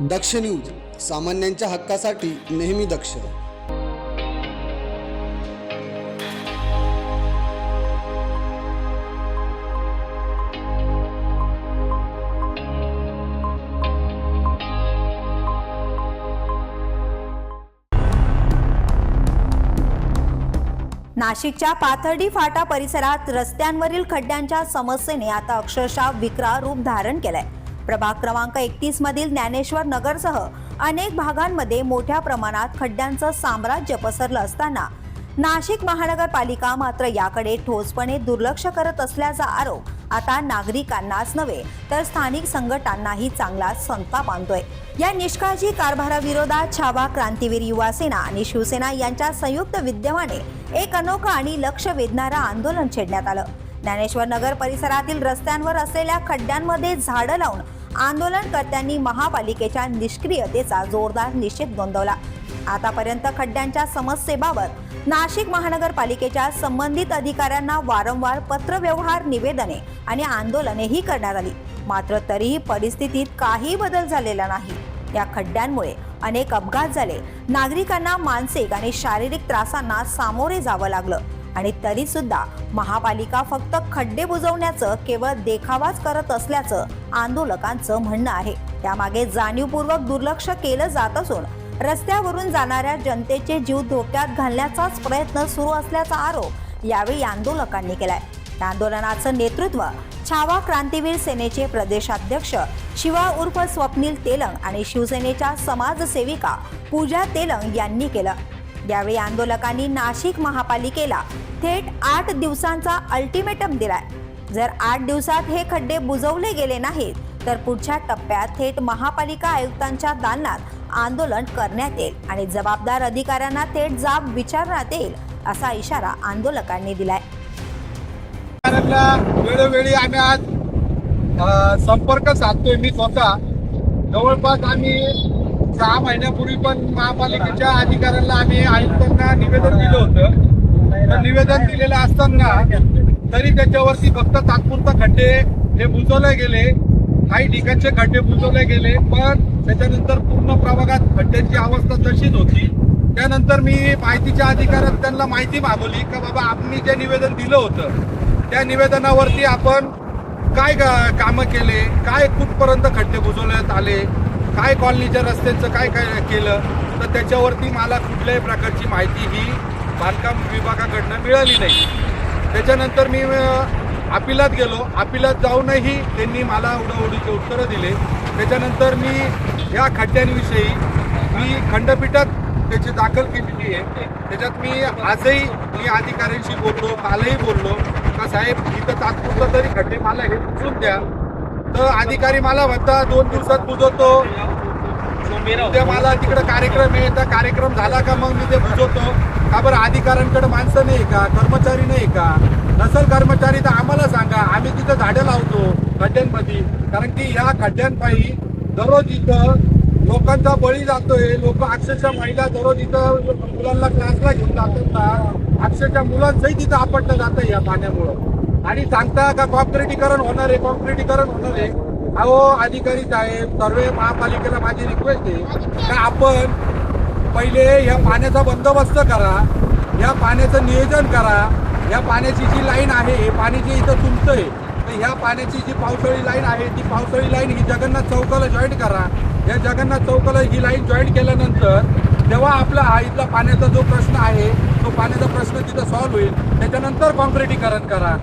दक्ष news सामान्यांच्या हक्कासाठी नेहमी दक्ष. नाशिकच्या पाथर्डी फाटा परिसरात रस्त्यांवरील खड्ड्यांच्या समस्येने आता अक्षरशः विक्राळ रूप धारण केलंय. प्रभाग क्रमांक एकतीस मधील ज्ञानेश्वर नगरसह अनेक भागांमध्ये मोठ्या प्रमाणात खड्ड्यांचं साम्राज्य पसरलं असताना नाशिक महानगरपालिका मात्र याकडे ठोसपणे दुर्लक्ष करत असल्याचा आरोप आता नागरिकांनाच नव्हे तर स्थानिक संघटनांनाही चांगला संताप बांधतोय या निष्काळजी कारभाराविरोधात छावा क्रांतीवीर युवा सेना आणि शिवसेना यांच्या संयुक्त विद्यमाने एक अनोखा आणि लक्ष वेधणारं आंदोलन छेडण्यात आलं. ज्ञानेश्वर नगर परिसरातील रस्त्यांवर असलेल्या खड्ड्यांमध्ये झाडं लावून आंदोलनकर्त्यांनी महापालिकेच्या निष्क्रियतेचा जोरदार निषेध नोंदवला. आतापर्यंत खड्ड्यांच्या समस्येबाबत नाशिक महानगरपालिकेच्या संबंधित अधिकाऱ्यांना वारंवार पत्रव्यवहार निवेदने आणि आंदोलनेही करण्यात आली. मात्र तरीही परिस्थितीत काही बदल झालेला नाही. या खड्ड्यांमुळे अनेक अपघात झाले. नागरिकांना मानसिक आणि शारीरिक त्रासांना सामोरे जावं लागलं. आणि तरी सुद्धा महापालिका फक्त खड्डे बुजवण्याचं केवळ देखावाच करत असल्याचं आंदोलकांचं म्हणणं आहे. त्यामागे जाणीवपूर्वक दुर्लक्ष केलं जात असून रस्त्यावरून जाणाऱ्या जनतेचे जीव धोक्यात घालण्याचाच प्रयत्न सुरू असल्याचा आरोप यावेळी आंदोलकांनी केलाय. या आंदोलनाचं नेतृत्व छावा क्रांतीवीर सेनेचे प्रदेशाध्यक्ष शिवा उर्फ स्वप्नील तेलंग आणि शिवसेनेच्या समाजसेविका पूजा तेलंग यांनी केलं. यावेळी आंदोलकांनी नाशिक महापालिकेला थेट आठ दिवसांचा अल्टिमेटम दिलाय. जर आठ दिवसात हे खड्डे बुजवले गेले नाहीत तर पुढच्या टप्प्यात थेट महापालिका आयुक्तांच्या दालनात आंदोलन करण्यात येईल आणि जबाबदार अधिकाऱ्यांना थेट जाब विचारण्यात येईल असा इशारा आंदोलकांनी दिलाय. वेळोवेळी आम्ही आज संपर्क साधतोय मी स्वतः. जवळपास आम्ही सहा महिन्यापूर्वी पण महापालिकेच्या अधिकाऱ्यांना आम्ही आयुक्तांना निवेदन दिलं होतं. तर निवेदन दिलेलं असताना तरी त्याच्यावरती फक्त तात्पुरता खड्डे हे बुजवले गेले. काही ठिकाणचे खड्डे बुजवले गेले पण त्याच्यानंतर पूर्ण प्रभागात खड्ड्यांची अवस्था तशीच होती. त्यानंतर मी माहितीच्या अधिकाऱ्यात त्यांना माहिती मागवली का बाबा आम्ही जे निवेदन दिलं होतं त्या निवेदनावरती आपण काय कामं केले काय कुठपर्यंत खड्डे बुजवण्यात आले काय कॉलनीच्या रस्त्यांचं काय काय केलं तर त्याच्यावरती मला कुठल्याही प्रकारची माहिती ही बांधकाम विभागाकडनं मिळाली नाही. त्याच्यानंतर मी अपिलात गेलो. अपिलात जाऊनही त्यांनी मला उडवडीचे उत्तरं दिले. त्याच्यानंतर मी या खड्ड्यांविषयी मी खंडपीठात त्याची दाखल केलेली आहे. त्याच्यात मी आजही मी अधिकाऱ्यांशी बोललो कालही बोललो का साहेब इथं तात्पुरतं तरी खड्डे मला हे उचलून द्या. तर अधिकारी मला म्हणता दोन दिवसात बुजवतो. उद्या मला तिकडे कार्यक्रम आहे त्या कार्यक्रम झाला का मग मी ते बुजवतो. का बरं अधिकाऱ्यांकडे माणसं नाही का? कर्मचारी नाही का? नसल कर्मचारी तर आम्हाला सांगा. आम्ही तिथं झाडं लावतो खड्ड्यांमध्ये. कारण की ह्या खड्ड्यांपायी दररोज इथं लोकांचा बळी जातोय. लोक अक्षरशः महिला दररोज इथं मुलांना क्लासला घेऊन जातात अक्षरशः मुलांचंही तिथं आपटलं जातं या पाण्यामुळं. आणि सांगता का कॉन्क्रिटीकरण होणार आहे कॉन्क्रिटीकरण होणार आहे? अहो अधिकारी साहेब सर्व महापालिकेला माझी रिक्वेस्ट आहे का आपण पहिले या पाण्याचा बंदोबस्त करा या पाण्याचं नियोजन करा या पाण्याची जी लाईन आहे हे पाणी जे इथं आहे तर ह्या पाण्याची जी पावसाळी लाईन आहे ती पावसाळी लाईन ही जगन्नाथ चौकाला जॉईन करा. या जगन्नाथ चौकाला ही लाईन जॉईन केल्यानंतर तेव्हा आपला हा इथला पाण्याचा जो प्रश्न आहे तो पाण्याचा प्रश्न तिथं सॉल्व्ह होईल. त्याच्यानंतर कॉन्क्रिटीकरण करा.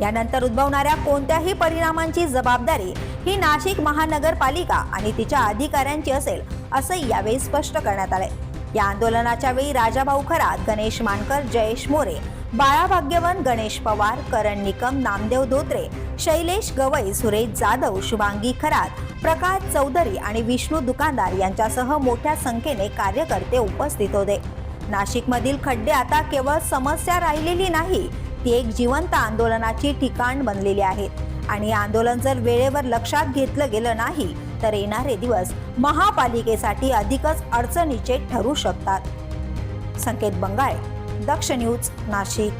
यानंतर उद्भवणाऱ्या कोणत्याही परिणामांची जबाबदारी ही नाशिक महानगरपालिका आणि तिच्या अधिकाऱ्यांची असेल असंही यावेळी स्पष्ट करण्यात आलंय. या आंदोलनाच्या वेळी राजाभाऊ खरात गणेश मानकर जयेश मोरे बाळा भाग्यवन गणेश पवार करण निकम नामदेव धोत्रे शैलेश गवई सुरेश जाधव शुभांगी खरात प्रकाश चौधरी आणि विष्णू दुकानदार यांच्यासह मोठ्या संख्येने कार्यकर्ते उपस्थित होते. नाशिकमधील खड्डे आता केवळ समस्या राहिलेली नाही ती एक जिवंत आंदोलनाची ठिकाण बनलेली आहेत आणि आंदोलन जर वेळेवर लक्षात घेतलं गेलं नाही तर येणारे दिवस महापालिकेसाठी अधिकच अडचणीचे ठरू शकतात. संकेत बंगाळे दक्ष न्यूज नाशिक.